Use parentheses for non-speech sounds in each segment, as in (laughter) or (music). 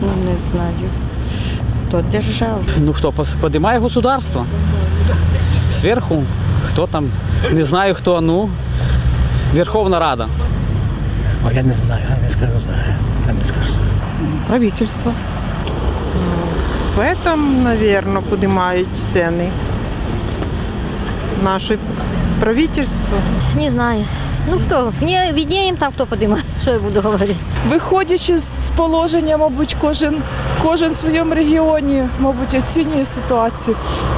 Ну, не знаю. То держава. Ну хто подимає государство? Зверху? Хто там? Не знаю хто, ну. Верховна Рада. О, я не знаю, я не скажу зараз. Я не скажу. Правительство. В этом, наверное, поднимают цены. Наше правительство. Не знаю. Ну хто? Мені виднее їм там, хто подимає, (laughs) що я буду говорити. Виходячи з положення, мабуть, кожен, кожен в своєму регіоні, мабуть, оцінює ситуацію.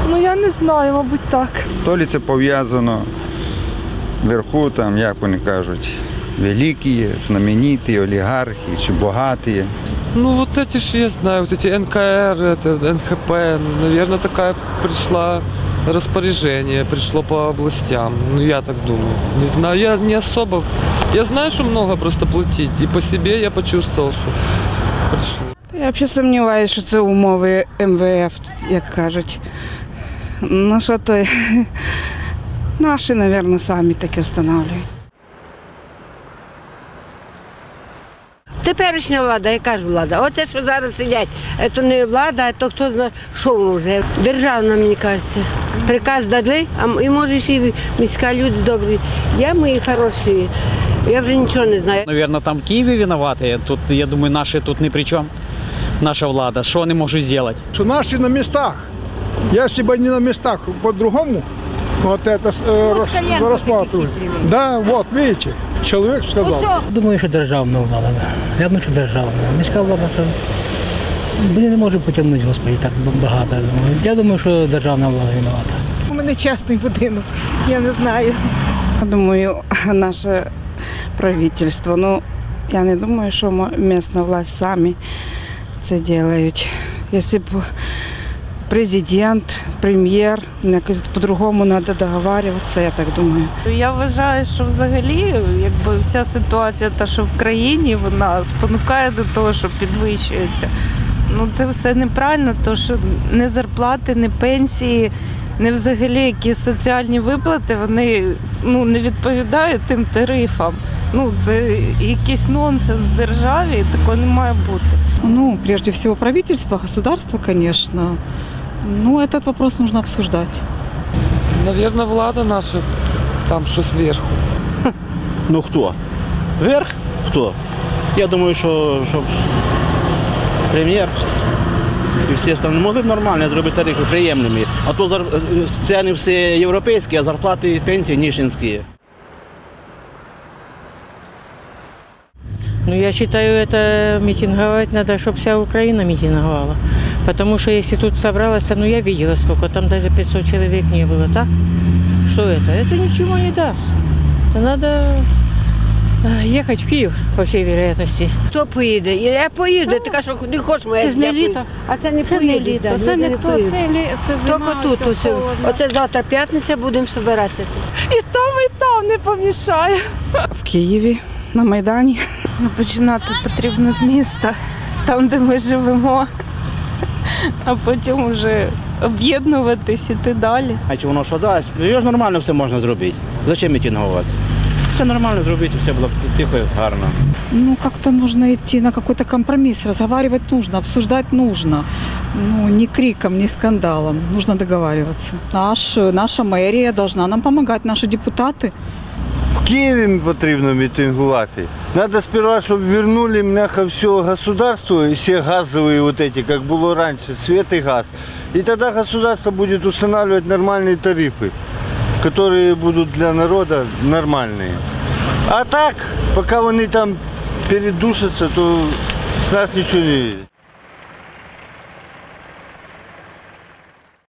Ну я не знаю, мабуть, так. То лі це пов'язано вверху, там, як вони кажуть, великі, знамениті, олігархи чи багаті. Ну вот эти ж, я знаю, вот эти НКР, это, НХП, ну, наверное, такая пришла распоряжение, пришло по областям. Ну, я так думаю. Не знаю, я не особо... Я знаю, что много просто платить. И по себе я почувствовал, что пришло. Я взагалі сумніваюся, що це умови МВФ, як кажуть. Ну що то (laughs) наші, мабуть, самі таке встановлюють. Теперішня влада, яка ж влада? Оце, що зараз сидять, це не влада, а то хто знає, що воно вже. Державна, мені кажеться. Приказ дали, а м- і може ще й міська люди добрі. Я мої хороші. Я вже нічого не знаю. Навірно, там в Києві винуваті. Тут, я думаю, наші тут не при чому. Наша влада. Що вони можуть зробити? что наши на местах. Если бы не на местах, по-другому, вот это э, рас- рассматривают. Да, вот, видите, человек сказал. Думаю, що державна влада. Я думаю, що державна. Міська влада, що вони не можуть потягнути, господи, так багато. Я думаю. Я думаю, що державна влада винувата. У мене частний будинок, я не знаю. Думаю, наше правительство. Ну, я не думаю, що місцева власть самі це роблять. Якщо б президент, прем'єр, якось по-другому треба договарюватися, я так думаю. Я вважаю, що взагалі, якби вся ситуація, та що в країні, вона спонукає до того, що підвищується. Ну це все неправильно, то що не зарплати, не пенсії, не взагалі які соціальні виплати, вони ну не відповідають тим тарифам. Ну це якийсь нонсенс в державі, такого не має бути. Ну, прежде всего правительство, государство, конечно. Ну, этот вопрос нужно обсуждать. Наверное, влада наша там, что сверху. (laughs) Ну хто? Верх? Хто? Я думаю, що, що прем'єр і всі там могли б нормально зробити тарифи приємними. А то зар- ціни всі європейські, а зарплати і пенсії нищенські. Ну, я считаю, это митинговать надо, чтобы вся Украина митинговала. Потому что если тут собралось, ну я видела сколько, там даже 500 человек не было, так? Что это? Это ничего не даст. Это надо э, ехать в Киев, по всей вероятности. Хто поїде? Я поїду, ти кажеш, що не хочеш моя. Це ж не літо. А це не Це не поїдеш, літо, да, це люди не хто, поїдуть. це, лі- це Тільки зима, тут, це оце, холодно. оце завтра п'ятниця будемо збиратися. І там, і там не помішає. В Києві, на Майдані. Ну, починати потрібно з міста, там, де ми живемо, (laughs) а потім вже об'єднуватись, іти далі. А чи воно що дасть? Ну, Його ж нормально все можна зробити. Зачем мітингувати? Все нормально зробити, все було б тихо і гарно. Ну, как-то нужно идти на какой-то компромисс, разговаривать нужно, обсуждать нужно. Ну, не криком, не скандалом, нужно договариваться. Наш, наша мэрия должна нам помогать, наши депутаты. В Києві потрібно мітингувати. Надо сперва, щоб вернули мняха все государство, и все газовые вот эти, как было раньше, свет и газ. И тогда государство будет устанавливать нормальные тарифы, которые будут для народа нормальные. А так, пока вони там передушатся, то с нас ничего не видят.